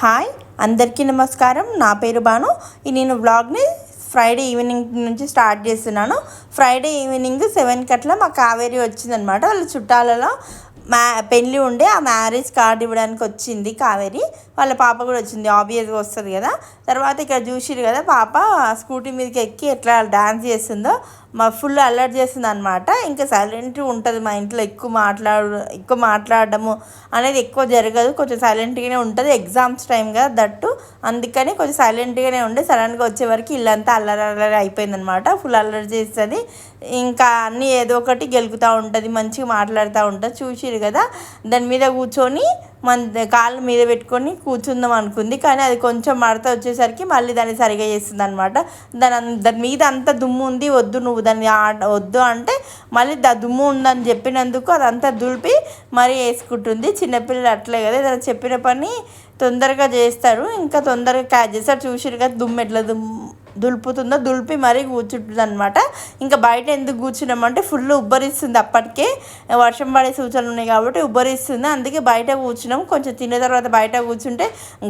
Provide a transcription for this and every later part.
Hi అందరికీ నమస్కారం. నా పేరు బాను. నేను వ్లాగ్ని ఫ్రైడే ఈవినింగ్ నుంచి స్టార్ట్ చేస్తున్నాను. ఫ్రైడే ఈవినింగ్ సెవెన్కి అట్లా మా కావేరి వచ్చిందనమాట వాళ్ళ చుట్టాలలో మ్యా పెళ్ళి ఉండే ఆ మ్యారేజ్ కార్డ్ ఇవ్వడానికి వచ్చింది కావేరి. వాళ్ళ పాప కూడా వచ్చింది ఆబ్వియస్గా వస్తుంది కదా. తర్వాత ఇక్కడ చూసిరు కదా పాప స్కూటీ మీదకి ఎక్కి ఎట్లా డ్యాన్స్ చేస్తుందో మా ఫుల్ అలర్ట్ చేసింది అనమాట ఇంకా సైలెంట్ ఉంటుంది మా ఇంట్లో ఎక్కువ మాట్లాడు ఎక్కువ మాట్లాడడము అనేది ఎక్కువ జరగదు. కొంచెం సైలెంట్గానే ఉంటుంది. ఎగ్జామ్స్ టైం కదా దట్టు. అందుకని కొంచెం సైలెంట్గానే ఉండి సడన్గా వచ్చే వరకు ఇల్లంతా అల్లరి అల్లరి అయిపోయిందనమాట ఫుల్ అల్లరి చేస్తుంది. ఇంకా అన్నీ ఏదో ఒకటి గెలుకుతూ ఉంటుంది మంచిగా మాట్లాడుతూ ఉంటుంది చూసిరు కదా. దాని మీద కూర్చొని మన కాళ్ళ మీద పెట్టుకొని కూర్చుందాం అనుకుంది. కానీ అది కొంచెం మడత వచ్చేసరికి మళ్ళీ దాన్ని సరిగా చేస్తుంది అనమాట దాని దాని మీద అంత దుమ్ము ఉంది వద్దు నువ్వు దాన్ని వద్దు అంటే మళ్ళీ దా దుమ్ము ఉందని చెప్పినందుకు అదంతా దులిపి మరీ వేసుకుంటుంది. చిన్నపిల్లలు అట్లే కదా ఏదైనా చెప్పిన పని తొందరగా చేస్తారు. ఇంకా తొందరగా క్యాచ్ చేస్తారు. చూసిరు కదా దుమ్ము ఎట్లా దుమ్ము దులుపుతుందో దులిపి మరీ కూర్చుంటుంది అనమాట ఇంకా బయట ఎందుకు కూర్చున్నామంటే ఫుల్ ఉబ్బరిస్తుంది అప్పటికే. వర్షం పడే సూచనలు ఉన్నాయి కాబట్టి ఉబ్బరిస్తుంది. అందుకే బయట కూర్చున్నాం. కొంచెం తిన్న తర్వాత బయట కూర్చుంటే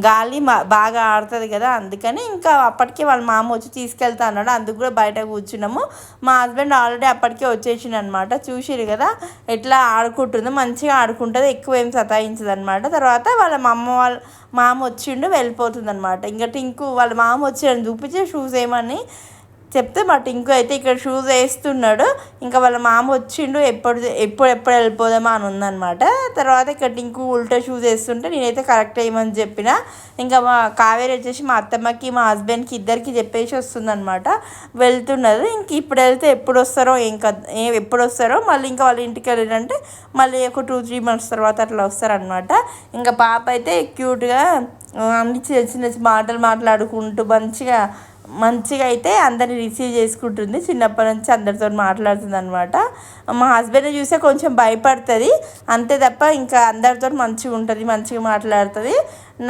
గాలి బాగా ఆడుతుంది కదా. అందుకని ఇంకా అప్పటికే వాళ్ళ మామ వచ్చి తీసుకెళ్తా అన్నాడు. అందుకు కూడా బయట కూర్చున్నాము. మా హస్బెండ్ ఆల్రెడీ అప్పటికే వచ్చేసిండు అనమాట చూసిరు కదా ఎట్లా ఆడుకుంటుందో. మంచిగా ఆడుకుంటుంది. ఎక్కువ ఏం సతాయించదు అనమాట తర్వాత వాళ్ళ మా అమ్మ వాళ్ళ మామ వచ్చిండు వెళ్ళిపోతుంది అనమాట ఇంకా టింకు వాళ్ళ మామ వచ్చాడు చూపించి షూస్ ఏమని చెప్తే మా టింకు అయితే ఇక్కడ షూస్ వేస్తున్నాడు. ఇంకా వాళ్ళ మామ వచ్చిండు ఎప్పుడు ఎప్పుడు ఎప్పుడు వెళ్ళిపోదామా అని ఉందన్నమాట. తర్వాత ఇక్కడ టింకు ఉల్టా షూస్ వేస్తుంటే నేనైతే కరెక్ట్ అయ్యమని చెప్పిన. ఇంకా మా కావేరి వచ్చేసి మా అత్తమ్మకి మా హస్బెండ్కి ఇద్దరికి చెప్పేసి వస్తుందన్నమాట. వెళ్తున్నారు. ఇంక ఇప్పుడు వెళ్తే ఎప్పుడు వస్తారో ఏం ఏ ఎప్పుడు వస్తారో మళ్ళీ ఇంకా వాళ్ళ ఇంటికి వెళ్ళారంటే మళ్ళీ ఒక టూ త్రీ మంత్స్ తర్వాత అట్లా వస్తారనమాట ఇంకా పాప అయితే క్యూట్గా అన్ని చిన్న చిన్న మాటలు మాట్లాడుకుంటూ మంచిగా మంచిగా అయితే అందరిని రిసీవ్ చేసుకుంటుంది. చిన్నప్పటి నుంచి అందరితో మాట్లాడుతుంది అనమాట మా హస్బెండ్ చూస్తే కొంచెం భయపడుతుంది. అంతే తప్ప ఇంకా అందరితో మంచిగా ఉంటుంది మంచిగా మాట్లాడుతుంది.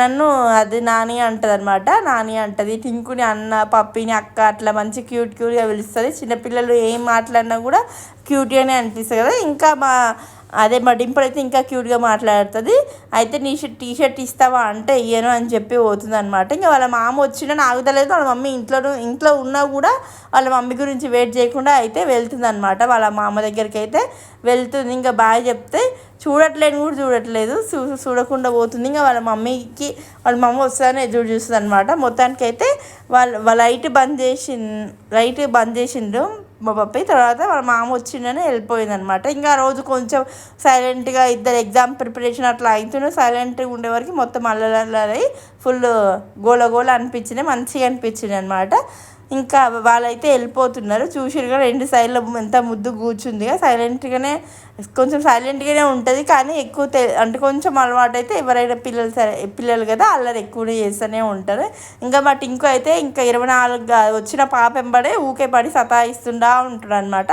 నన్ను అది నాని అంటుంది అనమాట నాని అంటది టింకుని అన్న పప్పిని అక్క అట్లా మంచి క్యూట్ క్యూట్గా పిలుస్తుంది. చిన్నపిల్లలు ఏం మాట్లాడినా కూడా క్యూట్గానే అనిపిస్తుంది కదా. ఇంకా మా అదే మా డింపుల్ అయితే ఇంకా క్యూట్గా మాట్లాడుతుంది. అయితే నీ షర్ట్ టీ షర్ట్ ఇస్తావా అంటే ఇయ్యను అని చెప్పి పోతుంది అనమాట ఇంకా వాళ్ళ మామ వచ్చినా ఆగుతలేదు వాళ్ళ మమ్మీ ఇంట్లో ఇంట్లో ఉన్నా కూడా వాళ్ళ మమ్మీ గురించి వెయిట్ చేయకుండా అయితే వెళ్తుంది అనమాట వాళ్ళ మామ దగ్గరికి అయితే వెళ్తుంది. ఇంకా బాగా చెప్తే చూడట్లేదు కూడా చూడట్లేదు. చూ చూడకుండా పోతుంది. ఇంకా వాళ్ళ మమ్మీకి వాళ్ళ మమ్మ వస్తుందని ఎదురు చూస్తుంది అనమాట మొత్తానికి అయితే వాళ్ళ లైట్ బంద్ చేసి లైట్ బంద్ చేసిండ్రు. మా పప్పి తర్వాత వాళ్ళ మామ వచ్చిండని వెళ్ళిపోయింది అనమాట ఇంకా ఆ రోజు కొంచెం సైలెంట్గా ఇద్దరు ఎగ్జామ్ ప్రిపరేషన్ అట్లా అవుతుండే సైలెంట్గా ఉండే వరకు మొత్తం అల్లలల్లరై ఫుల్ గోల గోల అనిపించింది మంచిగా అనిపించింది అనమాట ఇంకా వాళ్ళైతే వెళ్ళిపోతున్నారు. చూసిరుగా రెండు సైడ్లో ఎంత ముద్దు కూర్చుందిగా. సైలెంట్గానే కొంచెం సైలెంట్గానే ఉంటుంది కానీ ఎక్కువ తె అంటే కొంచెం అలవాటు అయితే ఎవరైనా పిల్లలు సరే పిల్లలు కదా అల్లరి ఎక్కువనే చేస్తూనే ఉంటారు. ఇంకా మా టింకు అయితే ఇంకా ఇరవై నాలుగు వచ్చిన పాప ఎంబడే ఊకే పడి సతాయిస్తుండా ఉంటాడు అనమాట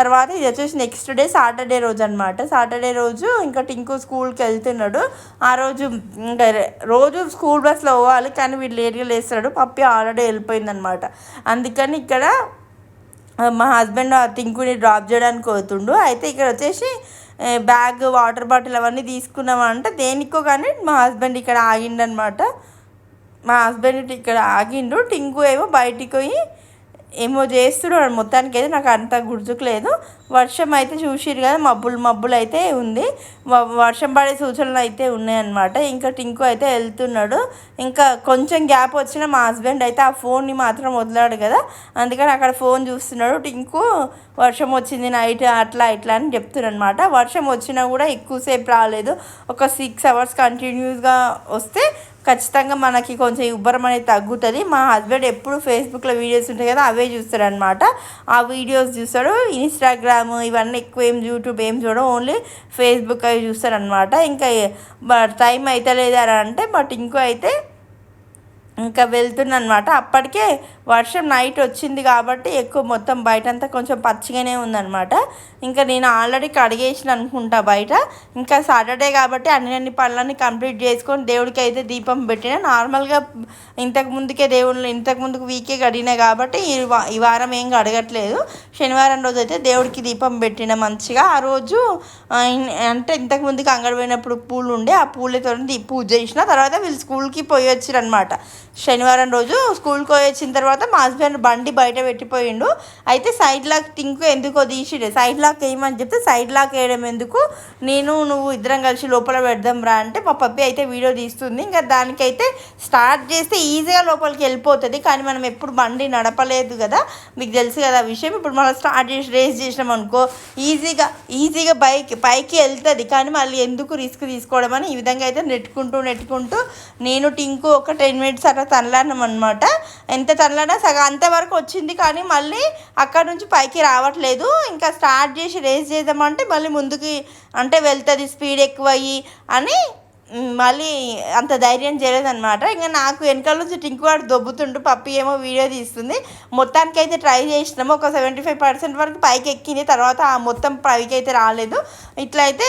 తర్వాత ఇది వచ్చేసి నెక్స్ట్ డే సాటర్డే రోజు అనమాట సాటర్డే రోజు ఇంకా టింకు స్కూల్కి వెళ్తున్నాడు. ఆ రోజు ఇంకా రోజు స్కూల్ బస్లో పోవాలి కానీ వీడు లేట్గా లేస్తాడు పప్పి ఆల్రెడీ వెళ్ళిపోయిందనమాట అందుకని ఇక్కడ మా హస్బెండ్ ఆ టింకుని డ్రాప్ చేయడానికి పోతుండు. అయితే ఇక్కడ వచ్చేసి బ్యాగ్ వాటర్ బాటిల్ అవన్నీ తీసుకున్నామంటే దేనికో కానీ మా హస్బెండ్ ఇక్కడ ఆగిండనమాట. మా హస్బెండ్ ఇక్కడ ఆగిండు. టింకు ఏమో బయటికి పోయి ఏమో చేస్తున్నాడు. మొత్తానికి అయితే నాకు అంత గుర్తుకులేదు. వర్షం అయితే చూసిరు కదా మబ్బులు మబ్బులు అయితే ఉంది. వ- వర్షం పడే సూచనలు అయితే ఉన్నాయన్నమాట. ఇంకా టింకు అయితే వెళ్తున్నాడు. ఇంకా కొంచెం గ్యాప్ వచ్చిన మా హస్బెండ్ అయితే ఆ ఫోన్ని మాత్రం వదిలాడు కదా. అందుకని అక్కడ ఫోన్ చూస్తున్నాడు. టింకు వర్షం వచ్చింది నైట్ అట్లా ఇట్లా అని చెప్తున్నాడు అనమాట వర్షం వచ్చినా కూడా ఎక్కువసేపు రాలేదు. ఒక సిక్స్ అవర్స్ కంటిన్యూస్గా వస్తే ఖచ్చితంగా మనకి కొంచెం ఉబ్బరం అనేది తగ్గుతుంది. మా హస్బెండ్ ఎప్పుడు ఫేస్బుక్లో వీడియోస్ ఉంటాయి కదా అవే చూస్తాడనమాట ఆ వీడియోస్ చూస్తాడు ఇన్స్టాగ్రామ్ ఇవన్నీ ఎక్కువ ఏం యూట్యూబ్ ఏం చూడడం ఓన్లీ ఫేస్బుక్ అవి చూస్తాడనమాట ఇంకా టైం అయితే లేదా అంటే బట్ ఇంకో అయితే ఇంకా వెళ్తున్నమాట అప్పటికే వర్షం నైట్ వచ్చింది కాబట్టి ఎక్కువ మొత్తం బయటంతా కొంచెం పచ్చిగానే ఉందన్నమాట ఇంకా నేను ఆల్రెడీ కడిగేసిన అనుకుంటా బయట. ఇంకా సాటర్డే కాబట్టి అన్ని అన్ని పనులన్నీ కంప్లీట్ చేసుకొని దేవుడికి అయితే దీపం పెట్టిన. నార్మల్గా ఇంతకు ముందుకే దేవుళ్ళు ఇంతకు ముందుకు వీకే గడిగిన కాబట్టి ఈ ఈ వారం ఏం గడగట్లేదు శనివారం రోజు అయితే దేవుడికి దీపం పెట్టిన మంచిగా. ఆ రోజు అంటే ఇంతకు ముందుకు అంగడి పోయినప్పుడు పూలు ఉండే ఆ పూలతో పూజ చేసిన. తర్వాత వీళ్ళు స్కూల్కి పోయి వచ్చారు అనమాట శనివారం రోజు స్కూల్కి వచ్చిన తర్వాత మా హస్బెండ్ బండి బయట పెట్టిపోయిండు. అయితే సైడ్ లాక్ టింకు ఎందుకో తీసిడే. సైడ్ లాక్ వేయమని చెప్తే సైడ్ లాక్ వేయడం ఎందుకు? నేను నువ్వు ఇద్దరం కలిసి లోపల పెడదాం రా అంటే మా పప్పి అయితే వీడియో తీస్తుంది. ఇంకా దానికైతే స్టార్ట్ చేస్తే ఈజీగా లోపలికి వెళ్ళిపోతుంది. కానీ మనం ఎప్పుడు బండి నడపలేదు కదా. మీకు తెలుసు కదా విషయం. ఇప్పుడు మనం స్టార్ట్ చేసి రేస్ చేసినాం అనుకో ఈజీగా ఈజీగా బైక్ పైకి వెళ్తుంది. కానీ మళ్ళీ ఎందుకు రిస్క్ తీసుకోవడం అని ఈ విధంగా అయితే నెట్టుకుంటూ నెట్టుకుంటూ నేను టింకు ఒక టెన్ మినిట్స్ అట్లా తనలాడినాం అనమాట ఎంత తనలాడినా సగం అంతవరకు వచ్చింది కానీ మళ్ళీ అక్కడ నుంచి పైకి రావట్లేదు. ఇంకా స్టార్ట్ చేసి రేస్ చేద్దామంటే మళ్ళీ ముందుకి అంటే వెళ్తుంది స్పీడ్ ఎక్కువ అయ్యి అని మళ్ళీ అంత ధైర్యం చేయలేదన్నమాట. ఇంకా నాకు వెనకాల నుంచి టింకువాడు దొబ్బుతుంటూ పప్పి ఏమో వీడియో తీస్తుంది. మొత్తానికి అయితే ట్రై చేసినాము. ఒక సెవెంటీ ఫైవ్ పర్సెంట్ వరకు పైకి ఎక్కింది తర్వాత ఆ మొత్తం పైకి అయితే రాలేదు. ఇట్లా అయితే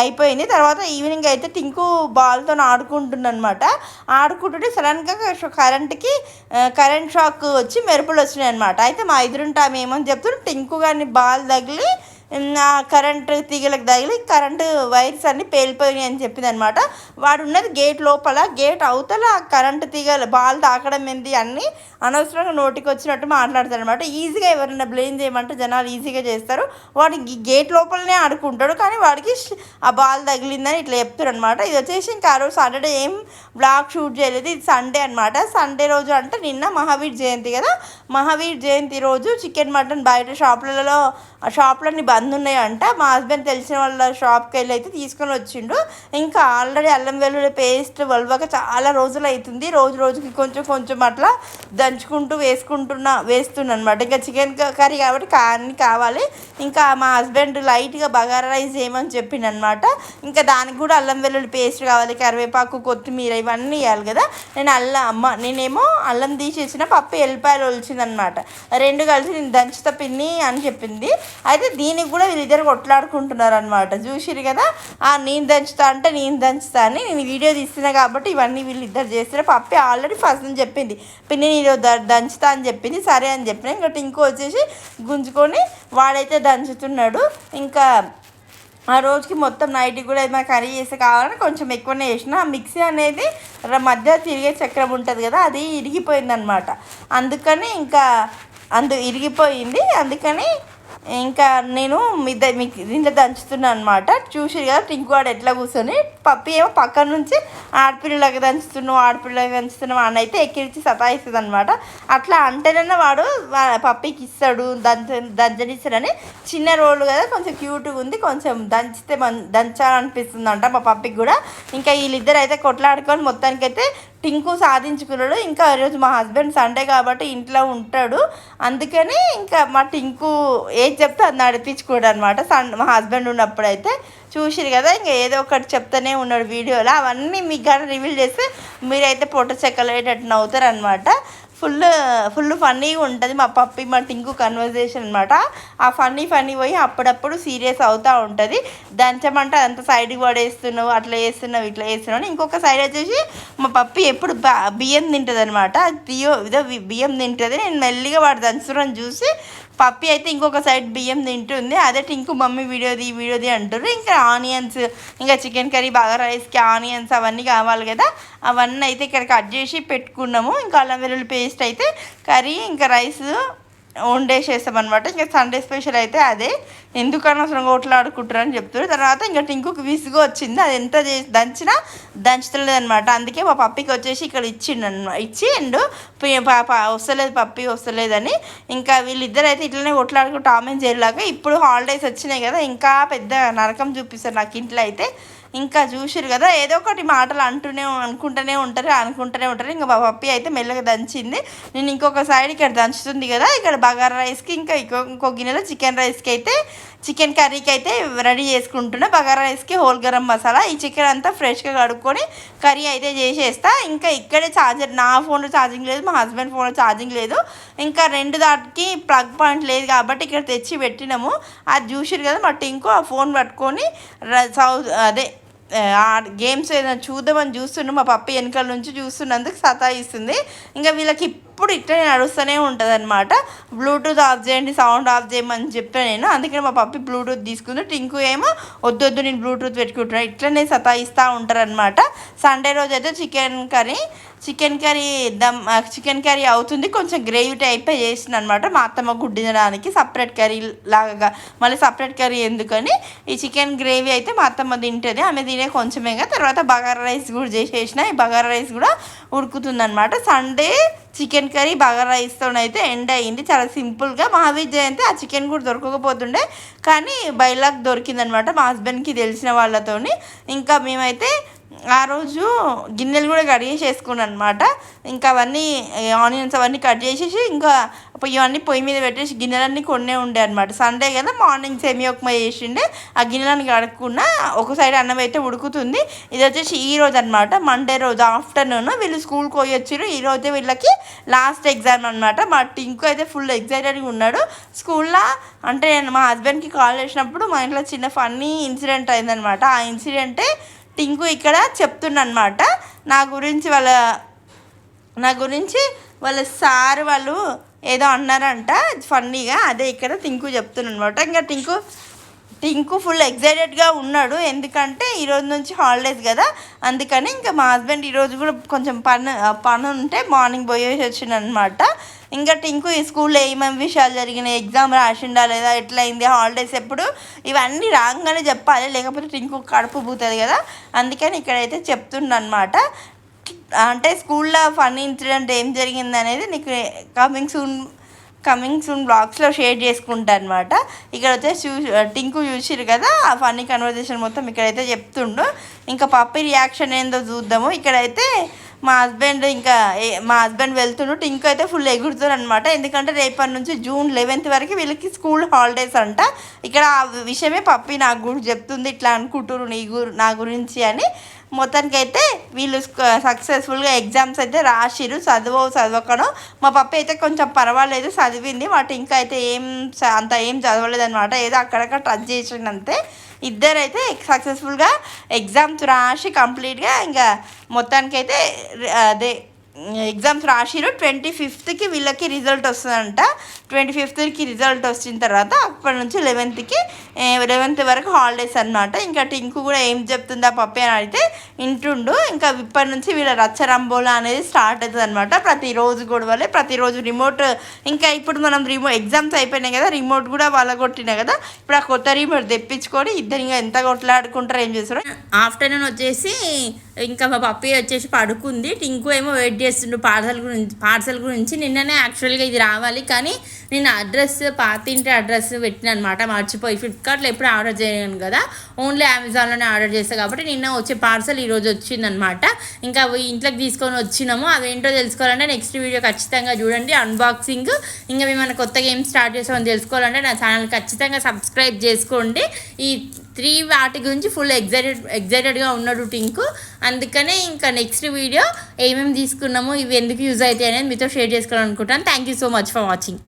అయిపోయింది. తర్వాత ఈవినింగ్ అయితే టింకు బాల్తో ఆడుకుంటుంది అనమాట ఆడుకుంటుంటే సడన్గా కరెంట్కి కరెంట్ షాక్ వచ్చి మెరుపులు వచ్చినాయి అనమాట అయితే మా ఎదురుంటాం ఏమని చెప్తున్నాం టింకు కానీ బాల్ తగిలి కరెంటు తీగలకు తగిలి కరెంటు వైర్స్ అన్నీ పేలిపోయినాయి అని చెప్పింది అనమాట వాడు ఉన్నది గేట్ లోపల గేట్ అవతల కరెంటు తీగలు బాల్ తాకడం ఏంది అన్నీ అనవసరంగా నోటికి వచ్చినట్టు మాట్లాడతాడు అనమాట ఈజీగా ఎవరైనా బ్లేమ్ చేయమంటే జనాలు ఈజీగా చేస్తారు. వాడు గేట్ లోపలనే ఆడుకుంటాడు కానీ వాడికి ఆ బాల్ తగిలిందని ఇట్లా చెప్తారు అనమాట ఇది వచ్చేసి ఇంకా ఆ రోజు సాటర్డే ఏం బ్లాగ్ షూట్ చేయలేదు. ఇది సండే అనమాట సండే రోజు అంటే నిన్న మహావీర్ జయంతి కదా. మహావీర్ జయంతి రోజు చికెన్ మటన్ బయట షాపులలో షాపులన్నీ బంద్ ఉన్నాయంట. మా హస్బెండ్ తెలిసిన వాళ్ళ షాప్కి వెళ్ళి అయితే తీసుకొని వచ్చిండు. ఇంకా ఆల్రెడీ అల్లం వెల్లుల్లి పేస్ట్ వలవక చాలా రోజులు అవుతుంది రోజు రోజుకి కొంచెం కొంచెం అట్లా దంచుకుంటూ వేసుకుంటున్నా వేస్తున్నా అనమాట ఇంకా చికెన్ కర్రీ కాబట్టి కానీ కావాలి. ఇంకా మా హస్బెండ్ లైట్గా బగారా రైస్ చేయమని చెప్పిండు అనమాట ఇంకా దానికి కూడా అల్లం వెల్లుల్లి పేస్ట్ కావాలి కరివేపాకు కొత్తిమీర ఇవన్నీ వేయాలి కదా. నేను అల్లం అమ్మ నేనేమో అల్లం తీసేసిన పప్పు ఎల్లిపాయలు అనమాట రెండు కలిసి నేను దంచుతా పిన్ని అని చెప్పింది. అయితే దీనికి కూడా వీళ్ళిద్దరు కొట్లాడుకుంటున్నారు అనమాట చూసిరు కదా? ఆ నేను దంచుతా అంటే నేను దంచుతా అని నేను వీడియో తీస్తున్నా కాబట్టి ఇవన్నీ వీళ్ళిద్దరు చేస్తారు పప్పి ఆల్రెడీ ఫస్ట్ అని చెప్పింది. పిన్ని నేను దంచుతా అని చెప్పింది. సరే అని చెప్పిన ఇంకా ఇంకో వచ్చేసి గుంజుకొని వాడైతే దంచుతున్నాడు. ఇంకా ఆ రోజుకి మొత్తం నైట్కి కూడా ఏమైనా కర్రీ చేస్తే కావాలని కొంచెం ఎక్కువనే వేసిన ఆ మిక్సీ అనేది మధ్య తిరిగే చక్రం ఉంటుంది కదా అది ఇరిగిపోయింది అనమాట అందుకని ఇంకా అందు ఇరిగిపోయింది. అందుకని ఇంకా నేను మిద్ద మీకు దీంట్లో దంచుతున్నాను అనమాట చూసి కదా టింకువాడు ఎట్లా కూర్చొని పప్పి ఏమో పక్కన నుంచి ఆడపిల్లలకి దంచుతున్నావు ఆడపిల్లలకి దంచుతున్నావు అని అయితే ఎక్కిరిచి సతాయిస్తుంది అనమాట అట్లా అంటేనే వాడు పప్పికి ఇస్తాడు దంచ దంచనిస్తాడని చిన్న రోలు కదా కొంచెం క్యూట్గా ఉంది కొంచెం దంచితే మన్ దంచాలనిపిస్తుంది అంట మా పప్పికి కూడా. ఇంకా వీళ్ళిద్దరు అయితే కొట్లాడుకొని మొత్తానికైతే టింకు సాధించుకున్నాడు. ఇంకా ఈరోజు మా హస్బెండ్ సండే కాబట్టి ఇంట్లో ఉంటాడు. అందుకని ఇంకా మా టింకు ఏది చెప్తే అది నడిపించుకోడు అనమాట సన్ మా హస్బెండ్ ఉన్నప్పుడు అయితే చూసిరు కదా ఇంకా ఏదో ఒకటి చెప్తానే ఉన్నాడు వీడియోలో. అవన్నీ మీకు కానీ రివీల్ చేస్తే మీరైతే పొట్ట చెక్కలేటట్టు నవ్వుతారు అనమాట ఫుల్ ఫుల్ ఫన్నీగా ఉంటుంది మా పప్పి మా టింకు కన్వర్జేషన్ అనమాట ఆ ఫన్నీ ఫన్నీ పోయి అప్పుడప్పుడు సీరియస్ అవుతూ ఉంటుంది. దంచమంటే అదంతా సైడ్కి పడేస్తున్నావు అట్లా వేస్తున్నావు ఇట్లా వేస్తున్నావు ఇంకొక సైడ్ వచ్చేసి మా పప్పి ఎప్పుడు బియ్యం తింటుంది అనమాట బియ్యం ఇదో బియ్యం తింటుంది. నేను మెల్లిగా వాడు దంచడం చూసి పప్పి అయితే ఇంకొక సైడ్ బియ్యం తింటుంది. అదే టింకు మమ్మీ వీడియోది వీడియోది అంటారు ఇంకా ఆనియన్స్ ఇంకా చికెన్ కర్రీ బాగా రైస్కి ఆనియన్స్ అవన్నీ కావాలి కదా. అవన్నీ అయితే ఇక్కడ కట్ చేసి పెట్టుకున్నాము. ఇంకా అల్లం వెల్లుల్లి పేస్ట్ అయితే కర్రీ ఇంకా రైస్ వండే చేస్తామన్నమాట. ఇంకా సండే స్పెషల్ అయితే అదే. ఎందుకు అనవసరంగా ఓట్లాడుకుంటారు అని చెప్తారు తర్వాత ఇంకా ఇంకొక విసుగు వచ్చింది. అది ఎంత చేసి దంచినా దంచుతలేదు అనమాట అందుకే మా పప్పికి వచ్చేసి ఇక్కడ ఇచ్చిండు ఇచ్చి అండ్ పాప వస్తలేదు పప్పి వస్తలేదని. ఇంకా వీళ్ళిద్దరు అయితే ఇట్లనే ఓట్లాడుకుంటూ ఆమె చేయలేక ఇప్పుడు హాలిడేస్ వచ్చినాయి కదా. ఇంకా పెద్ద నరకం చూపిస్తారు నాకు ఇంట్లో అయితే. ఇంకా చూసిరు కదా ఏదో ఒకటి మాటలు అంటూనే అనుకుంటూనే ఉంటారు అనుకుంటూనే ఉంటారు. ఇంకా మా పప్పి అయితే మెల్లగా దంచింది. నేను ఇంకొక సైడ్ ఇక్కడ దంచుతుంది కదా ఇక్కడ బగారా రైస్కి ఇంకా ఇంకో ఇంకో గిన్నెలో చికెన్ రైస్కి అయితే చికెన్ కర్రీకి అయితే రెడీ చేసుకుంటున్నా. బగారా రైస్కి హోల్ గరం మసాలా ఈ చికెన్ అంతా ఫ్రెష్గా కడుక్కొని కర్రీ అయితే చేసేస్తా. ఇంకా ఇక్కడే ఛార్జర్ నా ఫోన్లో ఛార్జింగ్ లేదు మా హస్బెండ్ ఫోన్లో ఛార్జింగ్ లేదు. ఇంకా రెండు దాటికి ప్లగ్ పాయింట్ లేదు కాబట్టి ఇక్కడ తెచ్చి పెట్టినాము. అది చూసిరు కదా మా టింకు ఆ ఫోన్ పట్టుకొని సౌత్ అదే గేమ్స్ ఏదైనా చూద్దామని చూస్తుండే మా పప్పి వెనకాల నుంచి చూస్తున్నందుకు సతాయిస్తుంది. ఇంకా వీళ్ళకి ఎప్పుడు ఇట్లనే నడుస్తూనే ఉంటుంది అనమాట బ్లూటూత్ ఆఫ్ చేయండి సౌండ్ ఆఫ్ చేయమని చెప్పాను నేను. అందుకని మా పప్పి బ్లూటూత్ తీసుకుంది. టింకు ఏమో వద్దొద్దు నేను బ్లూటూత్ పెట్టుకుంటున్నాను ఇట్లనే సతాయిస్తూ ఉంటారనమాట సండే రోజు అయితే chicken curry chicken curry dum chicken curry అవుతుంది. కొంచెం గ్రేవీ టైప్ చేసిన అనమాట మా అత్తమ్మ గుడ్డించడానికి సపరేట్ కర్రీ లాగా మళ్ళీ సపరేట్ కర్రీ ఎందుకని ఈ చికెన్ గ్రేవీ అయితే మా అత్తమ్మ తింటుంది. ఆమె తినే కొంచెమేగా తర్వాత బగారా రైస్ కూడా చేసేసిన. ఈ బగారా రైస్ కూడా ఉడుకుతుంది అనమాట సండే చికెన్ కర్రీ బాగా రైస్తోనైతే ఎండ్ అయ్యింది. చాలా సింపుల్గా మహావీర్ జయంతి ఆ చికెన్ కూడా దొరకకపోతుండే కానీ బైలాక్ దొరికిందనమాట మా హస్బెండ్కి తెలిసిన వాళ్ళతోని. ఇంకా మేమైతే ఆ రోజు గిన్నెలు కూడా కడిగేసేసుకున్నాను అనమాట ఇంకా అవన్నీ ఆనియన్స్ అవన్నీ కట్ చేసేసి ఇంకా ఇవన్నీ పొయ్యి మీద పెట్టేసి గిన్నెలన్నీ కొన్నే ఉండే అనమాట సండే కదా మార్నింగ్ సెమీ ఉప్మా చేసిండే. ఆ గిన్నెలను కడగకుండా ఒక సైడ్ అన్నం అయితే ఉడుకుతుంది. ఇది వచ్చేసి ఈ రోజు అనమాట మండే రోజు ఆఫ్టర్నూన్ వీళ్ళు స్కూల్కి పోయి వచ్చారు ఈ రోజే వీళ్ళకి లాస్ట్ ఎగ్జామ్ అనమాట మా టింకు అయితే ఫుల్ ఎగ్జైటెడ్గా ఉన్నాడు. స్కూల్లో అంటే నేను మా హస్బెండ్కి కాల్ చేసినప్పుడు మా ఇంట్లో చిన్న ఫన్నీ ఇన్సిడెంట్ అయిందనమాట ఆ ఇన్సిడెంటే టింకు ఇక్కడ చెప్తుండనమాట. నా గురించి వాళ్ళ నా గురించి వాళ్ళ సార్ వాళ్ళు ఏదో అన్నారంట ఫన్నీగా అదే ఇక్కడ టింకు చెప్తున్నమాట ఇంకా టింకు టింకు ఫుల్ ఎగ్జైటెడ్గా ఉన్నాడు. ఎందుకంటే ఈరోజు నుంచి హాలిడేస్ కదా. అందుకని ఇంకా మా హస్బెండ్ ఈరోజు కూడా కొంచెం పని పని ఉంటే మార్నింగ్ పోయేసి వచ్చిందనమాట ఇంకా టింకు ఈ స్కూల్లో ఏమేమి విషయాలు జరిగినాయి ఎగ్జామ్ రాసిండా లేదా ఎట్లయింది హాలిడేస్ ఎప్పుడు ఇవన్నీ రాగానే చెప్పాలి. లేకపోతే టింకు కడుపు పోతుంది కదా. అందుకని ఇక్కడైతే చెప్తుండనమాట. అంటే స్కూల్లో ఫన్ ఇన్సిడెంట్ ఏం జరిగింది అనేది నీకు కమింగ్ సూన్ కమింగ్ సూన్ బ్లాగ్స్లో షేర్ చేసుకుంటా అనమాట ఇక్కడ వచ్చేసి చూ టింకు చూసిరు కదా ఆ ఫన్నీ కన్వర్జేషన్ మొత్తం ఇక్కడైతే చెప్తుండు. ఇంకా పప్పి రియాక్షన్ ఏందో చూద్దాము. ఇక్కడైతే మా హస్బెండ్ ఇంకా మా హస్బెండ్ వెళ్తుండు. టింకు అయితే ఫుల్ ఎగురుతారు అనమాట ఎందుకంటే రేపటి నుంచి జూన్ లెవెన్త్ వరకు వీళ్ళకి స్కూల్ హాలిడేస్ అంట. ఇక్కడ ఆ విషయమే పప్పి నాకు కూడా చెప్తుంది. ఇట్లా అనుకుంటున్నారు నీ గురు నా గురించి అని. మొత్తానికి అయితే వీళ్ళు సక్సెస్ఫుల్గా ఎగ్జామ్స్ అయితే రాసిరు చదువు చదవకను. మా పప్ప అయితే కొంచెం పర్వాలేదు చదివింది. వాటి ఇంకా అయితే ఏం అంత ఏం చదవలేదు అనమాట ఏదో అక్కడక్కడ టచ్ చేసిందంతే ఇద్దరైతే సక్సెస్ఫుల్గా ఎగ్జామ్స్ రాసి కంప్లీట్గా ఇంకా మొత్తానికైతే అదే ఎగ్జామ్స్ రాసిరు. ట్వంటీ ఫిఫ్త్కి వీళ్ళకి రిజల్ట్ వస్తుందంట. ట్వంటీ ఫిఫ్త్కి రిజల్ట్ వచ్చిన తర్వాత అప్పటి నుంచి లెవెన్త్కి లెవెన్త్ వరకు హాలిడేస్ అనమాట ఇంకా టింకు కూడా ఏం చెప్తుందా పప్పే అని అడిగితే ఇంటుండు ఇంకా ఇప్పటి నుంచి వీళ్ళ రచ్చరంబోలా అనేది స్టార్ట్ అవుతుంది అనమాట ప్రతిరోజు గొడవలే ప్రతిరోజు రిమోట్ ఇంకా ఇప్పుడు మనం రిమోట్ ఎగ్జామ్స్ అయిపోయినాయి కదా రిమోట్ కూడా వాళ్ళ కొట్టినా కదా ఇప్పుడు ఆ కొత్త రిమోట్ తెప్పించుకొని ఇద్దరు ఇంకా ఎంత కొట్లాడుకుంటారో ఏం చేస్తారు? ఆఫ్టర్నూన్ వచ్చేసి ఇంకా మా పప్పి వచ్చేసి పడుకుంది. టింకు ఏమో వెయిట్ చేస్తుండు పార్సల్ గురించి పార్సల్ గురించి నిన్ననే యాక్చువల్గా ఇది రావాలి. కానీ నేను అడ్రస్ పాత ఇంటి అడ్రస్ పెట్టిన అనమాట మర్చిపోయి. ఫ్లిప్కార్ట్లో ఎప్పుడు ఆర్డర్ చేయను కదా. ఓన్లీ అమెజాన్లోనే ఆర్డర్ చేస్తాను కాబట్టి నిన్న వచ్చే పార్సల్ ఈరోజు వచ్చిందనమాట ఇంకా ఇంట్లోకి తీసుకొని వచ్చినాము. అదేంటో తెలుసుకోవాలంటే నెక్స్ట్ వీడియో ఖచ్చితంగా చూడండి. అన్బాక్సింగ్ ఇంకా మేము కొత్తగా ఏం స్టార్ట్ చేసామని తెలుసుకోవాలంటే నా ఛానల్ ఖచ్చితంగా సబ్స్క్రైబ్ చేసుకోండి. ఈ త్రీ వాటి గురించి ఫుల్ ఎగ్జైటెడ్ ఎగ్జైటెడ్గా ఉన్నాడు టింకు. అందుకనే ఇంకా నెక్స్ట్ వీడియో ఏమేమి తీసుకున్నాము ఇవి ఎందుకు యూజ్ అవుతాయి అనేది మీతో share చేసుకోవాలనుకుంటాను thank you so much for watching